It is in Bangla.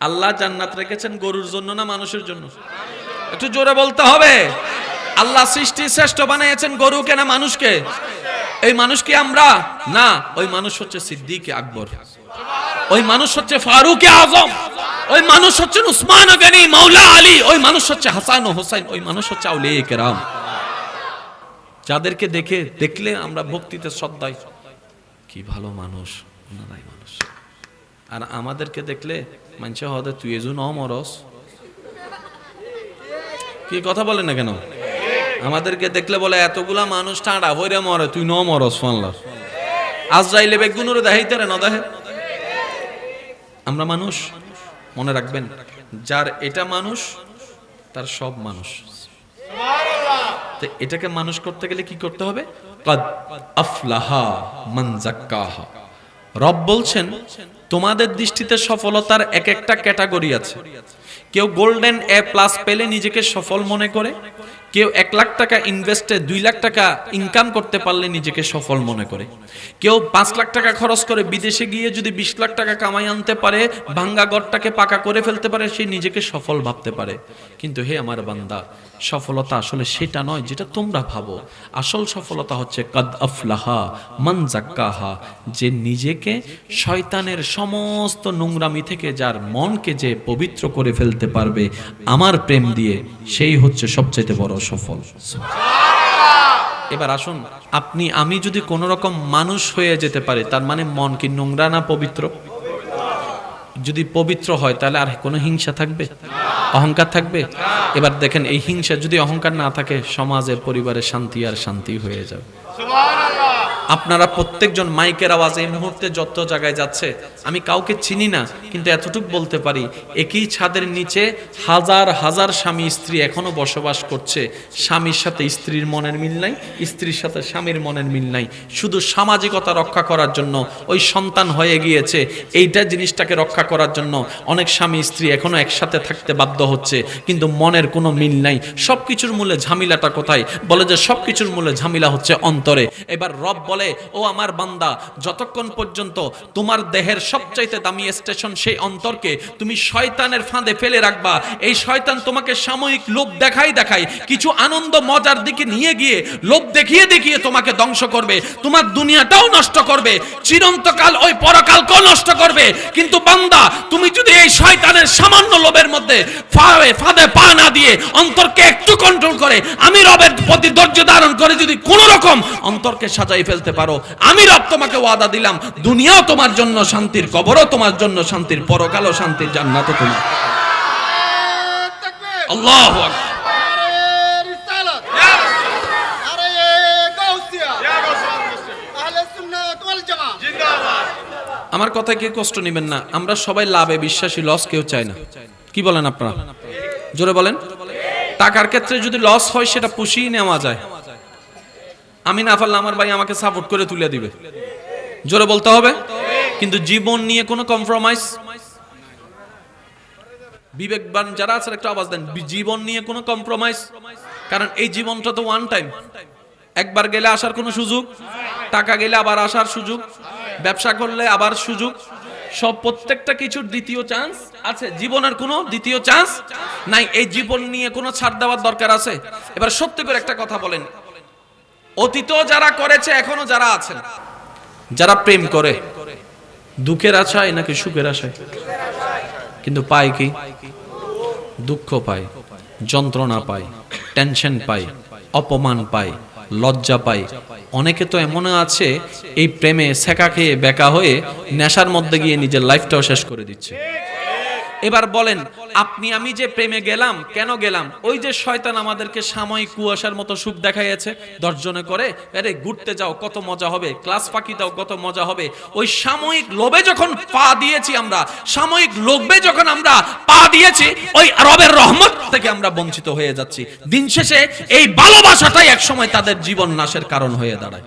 আল্লাহ জান্নাত রেখেছেন গরুর জন্য না মানুষের জন্য? একটু জোরে বলতে হবে। আল্লাহ সৃষ্টি শ্রেষ্ঠ বানিয়েছেন গরুকে না মানুষকে? এই মানুষ কি আমরা? না, ওই মানুষ হচ্ছে সিদ্দিক আকবর। ওই মানুষ হচ্ছে ফারুক আজম। ওই মানুষ হচ্ছেন উসমান গনি, মাওলা আলী। ওই মানুষ হচ্ছে হাসান ও হোসেন ওই মানুষ হচ্ছে আউলিয়া কেরাম। যাদেরকে দেখে, দেখলে আমরা ভক্তিতে শ্রদ্ধায়। কি ভালো মানুষ, ওনারাই মানুষ। আর আমাদেরকে দেখলে মানছে হদে তুই এজু ন মরস কি কথা বলে না কেন? আমাদেরকে দেখলে বলে, এতগুলা মানুষ ঠান্ডা হইরে মরে, তুই ন মরস ফানলা আজ যাইলে বেগুনুরে দেখাইতে রে, ন দেখে আমরা মানুষ, মনে রাখবেন, যার এটা মানুষ, তার সব মানুষ। তো এটাকে মানুষ করতে গেলে কি করতে হবে? আফলাহা মান জাক্কাহা। রব বলছেন, তোমাদের দৃষ্টিতে সফলতার এক একটা ক্যাটাগরি আছে। কেউ গোল্ডেন এ প্লাস পেলে নিজেকে সফল মনে করে কেউ এক লাখ টাকা ইনভেস্টে দুই লাখ টাকা ইনকাম করতে পারলে নিজেকে সফল মনে করে। কেউ পাঁচ লাখ টাকা খরচ করে বিদেশে গিয়ে যদি বিশ লাখ টাকা কামাই আনতে পারে, ভাঙ্গা গড়টাকে পাকা করে ফেলতে পারে, সে নিজেকে সফল ভাবতে পারে। কিন্তু হে আমার বান্দা, সফলতা আসলে সেটা নয় যেটা তোমরা ভাবো। আসল সফলতা হচ্ছে, কদ আফলাহা মান জাক্কাহা যে নিজেকে শয়তানের সমস্ত নোংরামি থেকে যার মনকে যে পবিত্র করে ফেলতে পারবে, আমার প্রেম দিয়ে, সেই হচ্ছে সবচাইতে বড় সফল। এবার আসুন, আপনি, আমি যদি কোনো রকম মানুষ হয়ে যেতে পারি, তার মানে মন কি নোংরা না পবিত্র? যদি পবিত্র হয়, তাহলে আর কোনো হিংসা থাকবে? অহংকার থাকবে? এবার দেখেন, এই হিংসা যদি অহংকার না থাকে, সমাজের পরিবারে শান্তি আর শান্তি হয়ে যাবে। আপনারা প্রত্যেকজন মাইকের আওয়াজ এই মুহূর্তে যত জায়গায় যাচ্ছে, আমি কাউকে চিনি না, কিন্তু এতটুক বলতে পারি, একই ছাদের নিচে হাজার হাজার স্বামী স্ত্রী এখনও বসবাস করছে। স্বামীর সাথে স্ত্রীর মনের মিল নাই, স্ত্রীর সাথে স্বামীর মনের মিল নাই। শুধু সামাজিকতা রক্ষা করার জন্য ওই সন্তান হয়ে গিয়েছে এইটা জিনিসটাকে রক্ষা করার জন্য অনেক স্বামী স্ত্রী এখনও একসাথে থাকতে বাধ্য হচ্ছে, কিন্তু মনের কোনো মিল নাই। সবকিছুর মূলে ঝামেলাটা কোথায়? বলে যে সবকিছুর মূলে ঝামেলা হচ্ছে অন্তরে। এবার রব বলে ও আমার বান্দা, যতক্ষণ পর্যন্ত তোমার দেহের সবচাইতে দামি স্টেশন সেই অন্তরকে তুমি শয়তানের ফাঁদে ফেলে রাখবা, এই শয়তান তোমাকে সাময়িক লোভ দেখাই দেখাই, কিছু আনন্দ মজার দিকে নিয়ে গিয়ে লোভ দেখিয়ে দেখিয়ে তোমাকে ধ্বংস করবে, তোমার দুনিয়াটাও নষ্ট করবে, চিরন্তকাল ওই পরকালকেও নষ্ট করবে, কিন্তু বান্দা, তুমি যদি এই শয়তানের সামান্য লোভের মধ্যে ফাঁদে পা না দিয়ে অন্তরকে একটু কন্ট্রোল করে, আমি রবের প্রতি ধৈর্য ধারণ করে যদি কোন রকম অন্তরকে সাজাই ফেলতে পারো। আমি রব তোমাকে ওয়াদা দিলাম দুনিয়াও তোমার জন্য শান্তির কবরও তোমার জন্য শান্তির পরকালও শান্তির জান্নাতও তোমার। আল্লাহ আমার কথায় কেউ কষ্ট নেবেন না, আমরা সবাই লাভে বিশ্বাসী লস কেউ চাই না। কি বলেন আপনারা? জোরে বলেন। টাকার ক্ষেত্রে যদি লস হয়, সেটা পুষিয়ে নেওয়া যায়। আমি না পারলে আমার ভাই আমাকে সাপোর্ট করে তুলে দিবে। জোরে বলতে হবে? কিন্তু জীবন নিয়ে কোনো কম্প্রোমাইজ বিবেকবান যারা আছেন একটা আওয়াজ দেন। জীবন নিয়ে কোনো কম্প্রোমাইজ কারণ এই জীবনটা তো ওয়ান টাইম একবার গেলে আসার কোনো সুযোগ? টাকা গেলে আবার আসার সুযোগ? ব্যবসা করলে আবার সুযোগ? সব প্রত্যেকটা কিছুর দ্বিতীয় চান্স আছে। জীবনের কোনো দ্বিতীয় চান্স নাই। এই জীবন নিয়ে কোনো ছাড় দেওয়ার দরকার আছে? এবার সত্যি করে একটা কথা বলেন। অতীতও যারা করেছে, এখনও যারা আছেন, যারা প্রেম করে, দুঃখের আশায় নাকি সুখের আশায়? কিন্তু পায় কি? দুঃখ পায়, যন্ত্রণা পায় টেনশন পায়, অপমান পায়, লজ্জা পায়। অনেকে তো এমন আছে, এই প্রেমে সেকা খেয়ে বেকা হয়ে নেশার মধ্যে গিয়ে নিজের লাইফটাও শেষ করে দিচ্ছে। এবার বলেন, আপনি আমি যে প্রেমে গেলাম, কেন গেলাম? ওই যে শয়তান আমাদেরকে সাময়িক কুয়াশার মতো সুখ দেখাইয়াছে, দর্জনে করে, আরে, ঘুরতে যাও, কত মজা হবে, ক্লাস ফাঁকি দাও, কত মজা হবে। ওই সাময়িক লোভে যখন পা দিয়েছি আমরা, সাময়িক লোভে যখন আমরা পা দিয়েছি, ওই রবের রহমত থেকে আমরা বঞ্চিত হয়ে যাচ্ছি। দিন শেষে এই ভালোবাসাটাই একসময় তাদের জীবন নাশের কারণ হয়ে দাঁড়ায়।